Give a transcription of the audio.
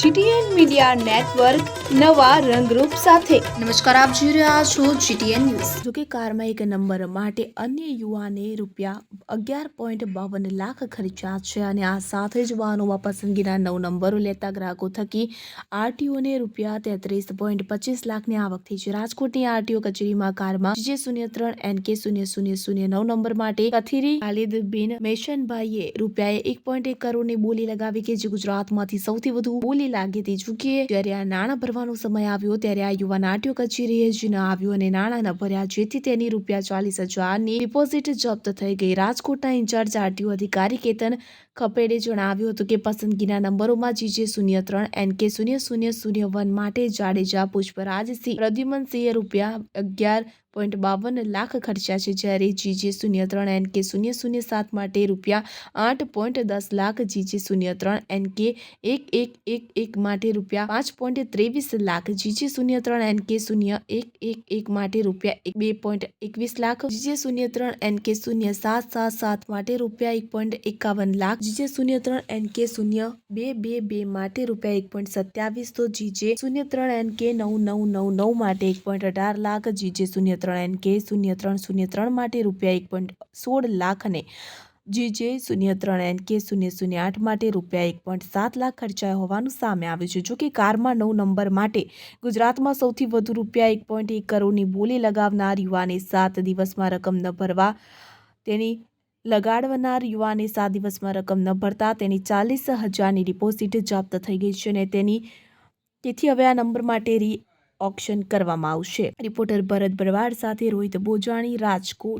GTN media network નવા રંગરૂપ સાથે. નમસ્કાર આપ જોઈ રહ્યા છો જીટીએન ન્યૂઝ. જોકે કારમાં એક નંબર માટે અન્ય યુવાને રૂપિયા અગિયાર પોઈન્ટ બાવન લાખ ખર્ચ્યા છે અને આ સાથે જ વાહનોમાં પસંદગીના નવ નંબરો લેતા ગ્રાહકો થકી આરટીઓને રૂપિયા તેત્રીસ પોઈન્ટ પચીસ લાખની આવક થઈ છે. રાજકોટની આરટીઓ કચેરીમાં કારમાં જે શૂન્ય ત્રણ એન કે શૂન્ય શૂન્ય શૂન્ય નવ નંબર માટે કથિરી ખાલિદ બિન મેશનભાઈએ રૂપિયા એક પોઈન્ટ એક કરોડની બોલી લગાવી કે જે ગુજરાતમાંથી સૌથી વધુ બોલી લાગી હતી. ચૂકીએ જ્યારે આ નાણાં ભરવાનો સમય આવ્યો ત્યારે આ યુવાન આટીઓ કચેરીએ જ ન આવ્યો અને નાણાં ન ભર્યા. જેથી તેની રૂપિયા ચાલીસ હજારની ડિપોઝિટ જપ્ત થઈ ગઈ. રાજકોટના ઇન્ચાર્જ આરટીઓ અધિકારી કેતન ખપેડે જણાવ્યું હતું કે પસંદગીના નંબરોમાં જીજે શૂન્ય ત્રણ, એન કે શૂન્ય શૂન્ય શૂન્ય વન માટે જાડેજા પુષ્પરાજસિંહ પ્રદ્યુમનસિંહે રૂપિયા અગિયાર પોઈન્ટ બાવન લાખ ખર્ચ્યા છે જ્યારે જીજે શૂન્ય ત્રણ એન કે શૂન્ય શૂન્ય સાત માટે રૂપિયા આઠ પોઈન્ટ દસ લાખ જીજે શૂન્ય ત્રણ એન કે એક એક એક એક માટે રૂપિયા પાંચ પોઈન્ટ ત્રેવીસ લાખ જીજે શૂન્ય ત્રણ એન કે શૂન્ય એક એક એક માટે રૂપિયા એક બે પોઈન્ટ એકવીસ લાખ જીજે શૂન્ય ત્રણ એન કે શૂન્ય સાત સાત સાત માટે રૂપિયા એક પોઈન્ટ એકાવન લાખ જીજે શૂન્ય ત્રણ એન કે શૂન્ય બે બે બે માટે રૂપિયા એક પોઈન્ટ સત્યાવીસ તો જીજે શૂન્ય ત્રણ એન કે નવ નવ નવ નવ માટે એક પોઈન્ટ અઢાર લાખ જીજે શૂન્ય ત્રણ એન કે શૂન્ય ત્રણ શૂન્ય ત્રણ માટે રૂપિયા એક પોઈન્ટ સોળ લાખ અને જીજે શૂન્ય ત્રણ એન કે શૂન્ય શૂન્ય આઠ માટે રૂપિયા એક પોઈન્ટ સાત લાખ ખર્ચાયા હોવાનું સામે આવ્યું છે. જોકે કારમાં નવ નંબર માટે ગુજરાતમાં સૌથી વધુ રૂપિયા એક પોઈન્ટ એક કરોડની બોલી લગાવનાર યુવાને સાત દિવસમાં રકમ ન ભરવા તેની લગાડવનાર યુવાને સાત દિવસમાં રકમ ન ભરતા તેની ચાલીસ હજારની ડિપોઝિટ જપ્ત થઈ ગઈ છે અને તેની તેથી હવે આ નંબર માટે રી ઓક્શન કરવામાં આવશે. રિપોર્ટર ભરત ભરવાડ સાથે રોહિત બોજાણી રાજકોટ.